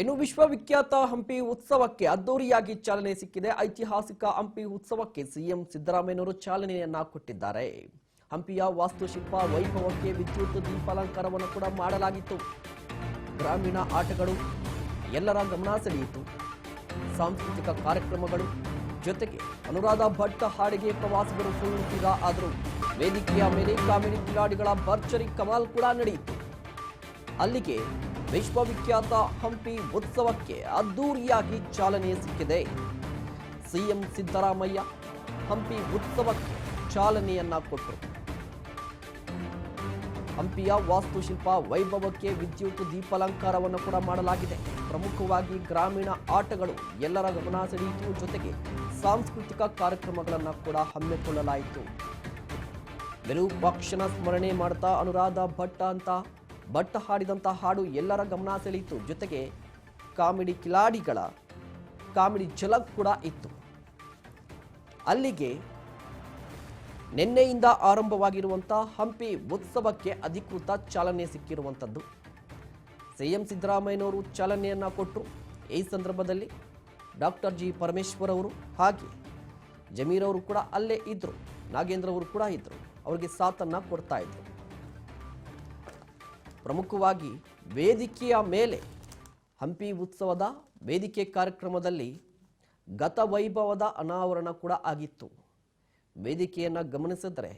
ಇನ್ನು ವಿಶ್ವವಿಖ್ಯಾತ ಹಂಪಿ ಉತ್ಸವಕ್ಕೆ ಅದ್ದೂರಿಯಾಗಿ ಚಾಲನೆ ಸಿಕ್ಕಿದೆ. ಐತಿಹಾಸಿಕ ಹಂಪಿ ಉತ್ಸವಕ್ಕೆ ಸಿಎಂ ಸಿದ್ದರಾಮಯ್ಯನವರು ಚಾಲನೆಯನ್ನ ಕೊಟ್ಟಿದ್ದಾರೆ. ಹಂಪಿಯ ವಾಸ್ತುಶಿಲ್ಪ ವೈಭವಕ್ಕೆ ವಿದ್ಯುತ್ ದೀಪಾಲಂಕಾರವನ್ನು ಕೂಡ ಮಾಡಲಾಗಿತ್ತು. ಗ್ರಾಮೀಣ ಆಟಗಳು ಎಲ್ಲರ ಗಮನ ಸೆಳೆಯಿತು. ಸಾಂಸ್ಕೃತಿಕ ಕಾರ್ಯಕ್ರಮಗಳು ಜೊತೆಗೆ ಅನುರಾಧ ಭಟ್ ಹಾಡಿಗೆ ಪ್ರವಾಸಿಗರು ಸುಳ್ಳುತ್ತಿದ್ದ ಆದರೂ ವೇದಿಕೆಯ ಮೇಲೆ ಗ್ರಾಮೀಣ ಕಿಲಾಡಿಗಳ ಭರ್ಜರಿ ಕಮಾಲ್ ಕೂಡ ನಡೆಯಿತು. ಅಲ್ಲಿಗೆ ವಿಶ್ವವಿಖ್ಯಾತ ಹಂಪಿ ಉತ್ಸವಕ್ಕೆ ಅದ್ದೂರಿಯಾಗಿ ಚಾಲನೆ ಸಿಕ್ಕಿದೆ. ಸಿಎಂ ಸಿದ್ದರಾಮಯ್ಯ ಹಂಪಿ ಉತ್ಸವಕ್ಕೆ ಚಾಲನೆಯನ್ನ ಕೊಟ್ಟರು. ಹಂಪಿಯ ವಾಸ್ತುಶಿಲ್ಪ ವೈಭವಕ್ಕೆ ವಿದ್ಯುತ್ ದೀಪಾಲಂಕಾರವನ್ನು ಕೂಡ ಮಾಡಲಾಗಿದೆ. ಪ್ರಮುಖವಾಗಿ ಗ್ರಾಮೀಣ ಆಟಗಳು ಎಲ್ಲರ ಗಮನ ಸೆಳೆಯಿತು ಜೊತೆಗೆ ಸಾಂಸ್ಕೃತಿಕ ಕಾರ್ಯಕ್ರಮಗಳನ್ನು ಕೂಡ ಹಮ್ಮಿಕೊಳ್ಳಲಾಯಿತು. ವಿರೂಪಾಕ್ಷನ ಸ್ಮರಣೆ ಮಾಡ್ತಾ ಅನುರಾಧ ಭಟ್ಟ ಅಂತ ಭಟ್ ಹಾಡಿದಂಥ ಹಾಡು ಎಲ್ಲರ ಗಮನ ಸೆಳೆಯಿತು. ಜೊತೆಗೆ ಕಾಮಿಡಿ ಕಿಲಾಡಿಗಳ ಕಾಮಿಡಿ ಝಲಕ್ ಕೂಡ ಇತ್ತು. ಅಲ್ಲಿಗೆ ನಿನ್ನೆಯಿಂದ ಆರಂಭವಾಗಿರುವಂಥ ಹಂಪಿ ಉತ್ಸವಕ್ಕೆ ಅಧಿಕೃತ ಚಾಲನೆ ಸಿಕ್ಕಿರುವಂಥದ್ದು ಸಿಎಂ ಸಿದ್ದರಾಮಯ್ಯನವರು ಚಾಲನೆಯನ್ನ ಕೊಟ್ಟರು ಈ ಸಂದರ್ಭದಲ್ಲಿ ಡಾಕ್ಟರ್ ಜಿ ಪರಮೇಶ್ವರ್ ಅವರು ಹಾಗೆ ಜಮೀರ್ ಅವರು ಕೂಡ ಅಲ್ಲೇ ಇದ್ದರು ನಾಗೇಂದ್ರ ಅವರು ಕೂಡ ಇದ್ದರು ಅವರಿಗೆ ಸಾಥನ್ನು ಕೊಡ್ತಾ ಇದ್ರು. ಪ್ರಮುಖವಾಗಿ ವೇದಿಕೆಯ ಮೇಲೆ ಹಂಪಿ ಉತ್ಸವದ ವೇದಿಕೆ ಕಾರ್ಯಕ್ರಮದಲ್ಲಿ ಗತ ವೈಭವದ ಅನಾವರಣ ಕೂಡ ಆಗಿತ್ತು. ವೇದಿಕೆಯನ್ನು ಗಮನಿಸಿದರೆ